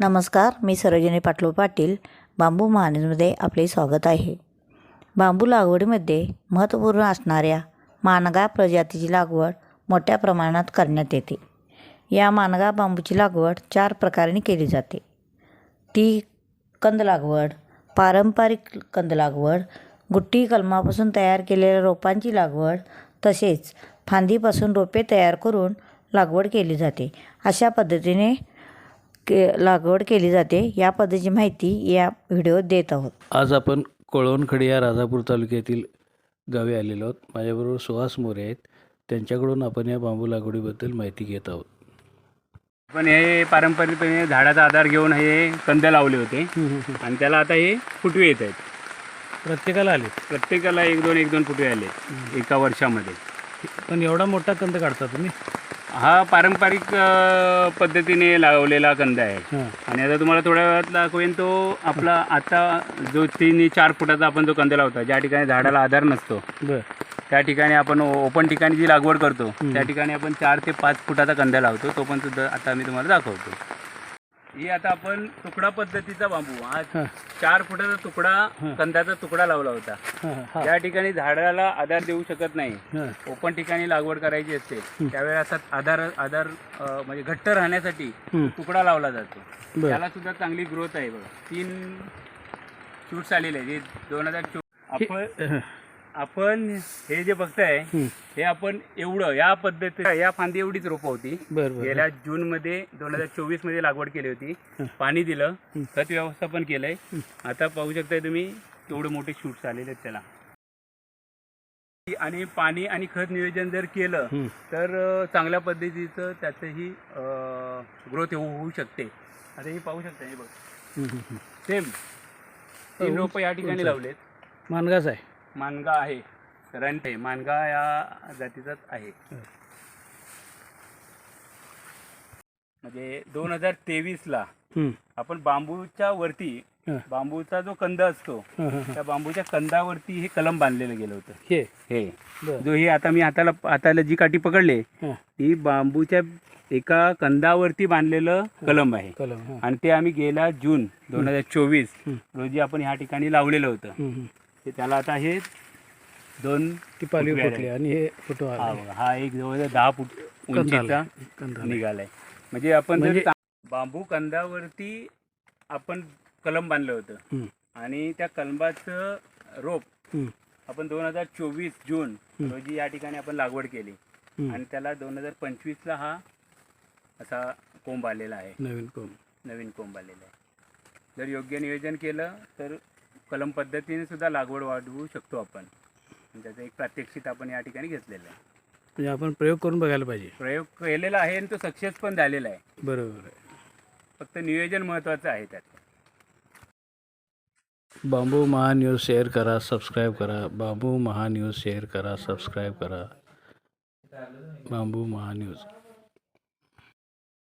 नमस्कार मी सरोजिनी पाटलो पाटील बांबू महानेजमध्ये आपले स्वागत आहे. बांबू लागवडीमध्ये महत्त्वपूर्ण असणाऱ्या मानगा प्रजातीची लागवड मोठ्या प्रमाणात करण्यात येते. या मानगा बांबूची लागवड चार प्रकाराने केली जाते. ती कंद लागवड पारंपरिक कंद लागवड गुट्टी कलमापासून तयार केलेल्या रोपांची लागवड तसेच फांदीपासून रोपे तयार करून लागवड केली जाते. अशा पद्धतीने के लागवड केली जाते या पद्धतीची माहिती या व्हिडिओत देत आहोत. आज आपण कोळवणखडी या राजापूर तालुक्यातील गावी आलेलो आहोत. माझ्याबरोबर सुहास मोरे आहेत. त्यांच्याकडून आपण या बांबू लागवडीबद्दल माहिती घेत आहोत. पण हे पारंपरिकपणे झाडाचा आधार घेऊन हे कंद लावले होते. आणि त्याला आता हे फुटवे येत आहेत. प्रत्येकाला आले? प्रत्येकाला एक दोन एक दोन फुटवे आले. एका वर्षामध्ये. पण एवढा मोठा कंद काढता तुम्ही? हा पारंपरिक अ, पद्धतीने लावलेला कंद आहे. हां. आणि आता तुम्हाला थोड्या वेळात दाखवेन तो आपला आता जो तीन चार फुटाचा आपण जो कंद लावतो. ज्या ठिकाणी झाडाला आधार नसतो. बर. त्या ठिकाणी आपण ओपन ठिकाणी जी लागवड करतो त्या ठिकाणी आपण चार ते पाच फुटाचा कंद लावतो. तो पण सुद्धा आता मी तुम्हाला दाखवतो. ही आता आपण तुकडा पद्धतीचा बांबू. हा. चार फुटाचा तुकडा कंदाचा तुकडा लावला होता. ज्या ठिकाणी झाडाला आधार देऊ शकत नाही. ओपन ठिकाणी लागवड करायची असते. त्यावेळेस असा आधार आधार म्हणजे घट्ट राहण्यासाठी. तुकडा लावला जातो. त्याला सुद्धा चांगली ग्रोथ आहे बघा. तीन शूट्स आलेले आहेत. दोन हजार आपण आपण हे जे बघताय हं. हे आपण एवढं या पद्धती या फांदी एवढीच रोपं होती. गेल्या जून मध्ये दोन हजार चोवीसमध्ये लागवड केली होती. पाणी दिलं खत व्यवस्थापन केलंय. आता पाहू शकताय तुम्ही केवढे मोठे शूट्स आलेले आहेत त्याला. आणि पाणी आणि खत नियोजन जर केलं हं. तर चांगल्या पद्धतीचं त्याचंही ग्रोथ होऊ शकते. आता हे पाहू शकता हे बघ. हं, हं, हं. सेम तीन रोपं या ठिकाणी लावलेत. मानगाच आहे. मानगा आहे. रंट मानगा या जातीचाच आहे. म्हणजे दोन हजार तेवीसला हं. आपण बांबूच्या वरती. बांबूचा जो कंद असतो त्या बांबूच्या कंदावरती हे कलम बांधलेलं गेलं होतं. हे. हे. जो हे आता मी हाताला हाताला जी काठी पकडले हां. ही बांबूच्या एका कंदावरती बांधलेलं कलम आहे. कलम आणि ते आम्ही गेल्या जून दोन हजार चोवीस. रोजी आपण ह्या ठिकाणी लावलेलं होतं. ते त्याला आता हे दोन ती पालवी फुटवे फुटली. आणि हे फोटो हा बघा, हा एक जवळ दहा फूट उंचीचा. निघालाय म्हणजे आपण जर म्हणजे- चा- बांबू कंदावरती आपण कलम बांधलं होतं हं. आणि त्या कलमाचं रोप हं. आपण दोन हजार चोवीस जून हं. रोजी या ठिकाणी आपण लागवड केली हं. आणि त्याला दोन हजार पंचवीसला हा असा कोंब आलेला आहे नवीन कोण नवीन कोंब आलेला आहे जर योग्य नियोजन केलं तर कलम पद्धतीने सुद्धा लागवड वाढवू शकतो आपण. त्याचं एक प्रात्यक्षिक आपण या ठिकाणी घेतलेलं आहे. म्हणजे आपण प्रयोग करून बघायला पाहिजे. प्रयोग केलेला आहे आणि तो सक्सेस पण झालेला आहे. बरोबर आहे. फक्त नियोजन महत्त्वाचं आहे त्यात. बांबू महान्यूज शेअर करा सबस्क्राईब करा. बांबू महान्यूज शेअर करा सबस्क्राईब करा. बांबू महान्यूज